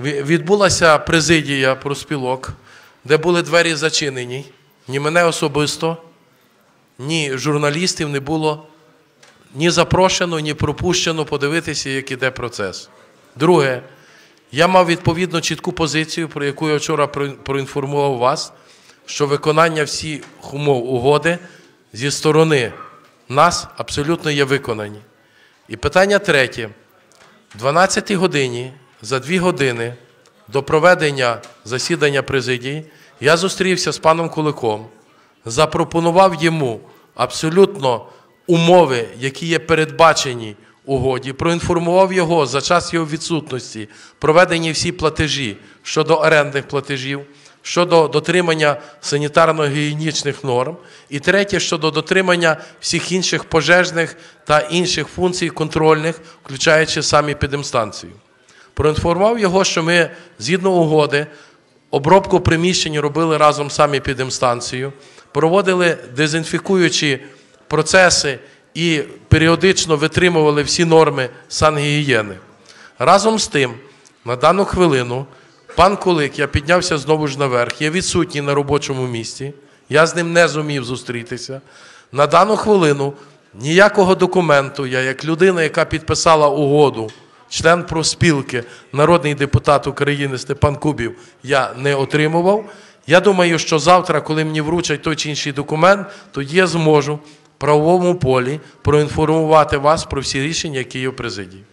Ві- Відбулася президія проспілок, де були двері зачинені. Ні мене особисто, ні журналістів не було ні запрошено, ні пропущено подивитися, як іде процес. Друге, я мав відповідно чітку позицію, про яку я вчора проінформував вас, що виконання всіх умов угоди зі сторони нас абсолютно є виконані. І питання третє. 12 годині за дві години до проведення засідання президії я зустрівся з паном Куликом, запропонував йому абсолютно умови, які є передбачені угоді, проінформував його за час його відсутності, проведені всі платежі щодо орендних платежів, щодо дотримання санітарно-гігієнічних норм, і третє щодо дотримання всіх інших пожежних та інших функцій контрольних, включаючи самі підемстанцію. Проінформував його, що ми згідно угоди обробку приміщень робили разом самі підемстанцію, проводили дезінфікуючі процеси і періодично витримували всі норми сангігієни. Разом з тим, на дану хвилину, пан Кулик, я піднявся знову ж наверх, є відсутній на робочому місці. Я з ним не зумів зустрітися. На дану хвилину ніякого документу, я як людина, яка підписала угоду, член профспілки, народний депутат України Степан Кубів, я не отримував. Я думаю, що завтра, коли мені вручать той чи інший документ, тоді я зможу в правовому полі проінформувати вас про всі рішення, які є в президії.